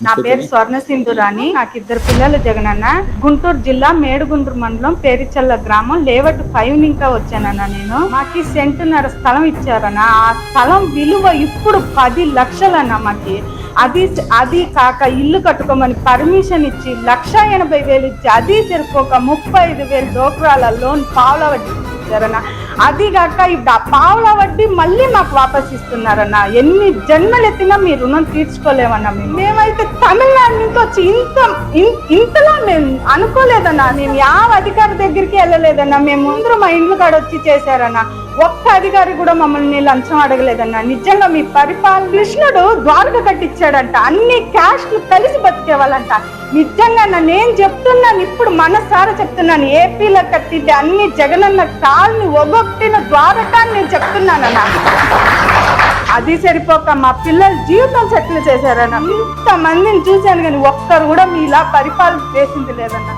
నా పేరు స్వర్ణ సింధురాణి నాకు ఇద్దరు పిల్లలు జగనన్న. గుంటూరు జిల్లా మేడుగుంటూరు మండలం పేరిచల్ల గ్రామం. లేవట్ ఫైవ్ ఇంకా వచ్చానన్న నేను. మాకి సెంటున్నర స్థలం ఇచ్చారన్న. ఆ స్థలం విలువ ఇప్పుడు పది లక్షలన్న మాకి. అది అది కాక ఇల్లు కట్టుకోమని పర్మిషన్ ఇచ్చి లక్ష ఎనభై వేలు ఇచ్చి అది సరిపోక ముప్పై ఐదు వేలు డోక్రాల లోన్ పావుల ఇచ్చారన్న అది కాక ఇప్పుడు ఆ పావుల వడ్డీ మళ్ళీ మాకు వాపస్ ఇస్తున్నారన్న. ఎన్ని జన్మలు ఎత్తినా మీ రుణం తీర్చుకోలేమన్నా మేము. మేమైతే తమిళనాడు నుంచి వచ్చి ఇంత ఇన్- ఇంతలా మేము అనుకోలేదన్నా. మేము యావ అధికారి దగ్గరికి వెళ్ళలేదన్నా. మేము ముందు మా ఇండ్లు కాడ వచ్చి చేశారన్నా. ఒక్క అధికారి కూడా మమ్మల్ని లంచం అడగలేదన్న. నిజంగా మీ పరిపాలన కృష్ణుడు ద్వారక కట్టించాడంట. అన్ని క్యాష్లు కలిసి బతికేవాలంట నిజంగా అన్న నేను చెప్తున్నాను ఇప్పుడు మనసారా చెప్తున్నాను. ఏపీలో కట్టింటే అన్ని జగనన్న కాల్ని ఒగొట్టిన ద్వారకాన్ని నేను చెప్తున్నానన్న. అది సరిపోక మా పిల్లల జీవితం సెటిల్ చేశారన్న. ఇంత మందిని చూశాను కానీ ఒక్కరు కూడా మీలా పరిపాలన చేసింది లేదన్నా.